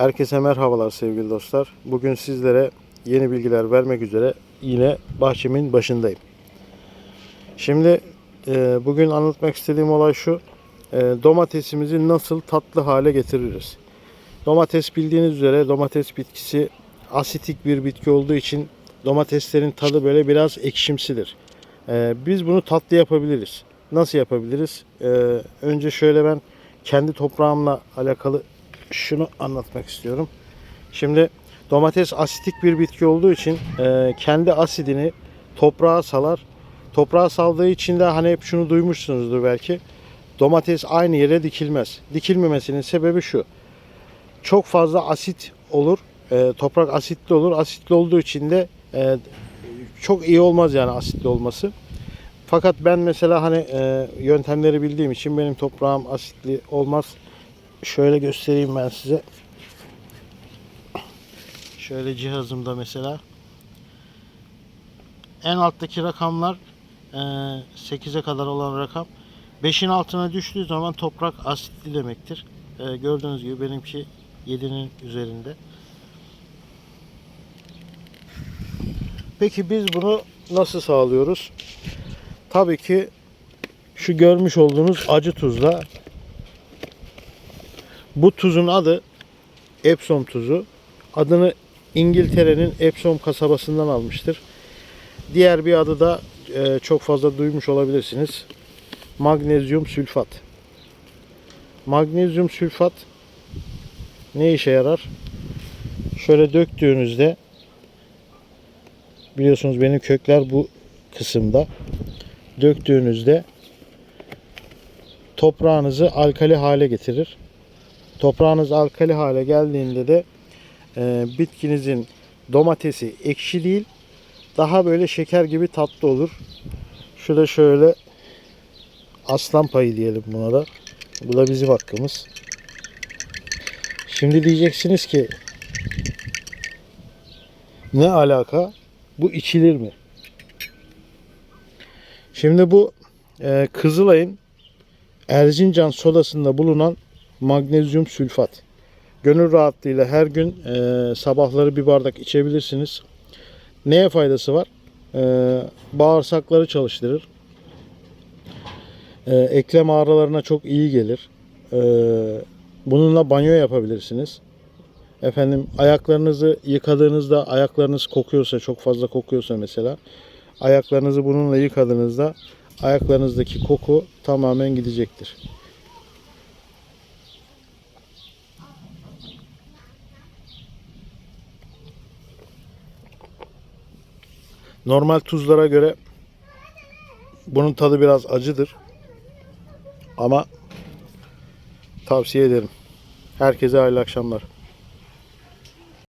Herkese merhabalar sevgili dostlar. Bugün sizlere yeni bilgiler vermek üzere yine bahçemin başındayım. Şimdi e, bugün anlatmak istediğim olay şu. E, domatesimizi nasıl tatlı hale getiririz? Domates bildiğiniz üzere domates bitkisi asitik bir bitki olduğu için domateslerin tadı böyle biraz ekşimsidir. E, biz bunu tatlı yapabiliriz. Nasıl yapabiliriz? E, önce şöyle ben kendi toprağımla alakalı şunu anlatmak istiyorum. Şimdi domates asitik bir bitki olduğu için e, kendi asidini toprağa salar. Toprağa saldığı için de hani hep şunu duymuşsunuzdur belki. Domates aynı yere dikilmez. Dikilmemesinin sebebi şu. Çok fazla asit olur. E, toprak asitli olur. Asitli olduğu için de e, çok iyi olmaz yani asitli olması. Fakat ben mesela hani e, yöntemleri bildiğim için benim toprağım asitli olmaz. Şöyle göstereyim ben size. Şöyle cihazımda mesela. En alttaki rakamlar e, 8'e kadar olan rakam. 5'in altına düştüğü zaman toprak asitli demektir. E, gördüğünüz gibi benimki 7'nin üzerinde. Peki biz bunu nasıl sağlıyoruz? Tabii ki şu görmüş olduğunuz acı tuzla bu tuzun adı Epsom tuzu. Adını İngiltere'nin Epsom kasabasından almıştır. Diğer bir adı da e, çok fazla duymuş olabilirsiniz. Magnezyum sülfat. Magnezyum sülfat ne işe yarar? Şöyle döktüğünüzde biliyorsunuz benim kökler bu kısımda. Döktüğünüzde toprağınızı alkali hale getirir. Toprağınız alkali hale geldiğinde de e, bitkinizin domatesi ekşi değil, daha böyle şeker gibi tatlı olur. Şurada şöyle aslan payı diyelim buna da. Bu da bizim hakkımız. Şimdi diyeceksiniz ki ne alaka? Bu içilir mi? Şimdi bu e, Kızılay'ın Erzincan sodasında bulunan magnezyum sülfat. Gönül rahatlığıyla her gün e, sabahları bir bardak içebilirsiniz. Neye faydası var? E, bağırsakları çalıştırır. E, eklem ağrılarına çok iyi gelir. E, bununla banyo yapabilirsiniz. Efendim ayaklarınızı yıkadığınızda ayaklarınız kokuyorsa çok fazla kokuyorsa mesela ayaklarınızı bununla yıkadığınızda ayaklarınızdaki koku tamamen gidecektir. Normal tuzlara göre bunun tadı biraz acıdır. Ama tavsiye ederim. Herkese hayırlı akşamlar.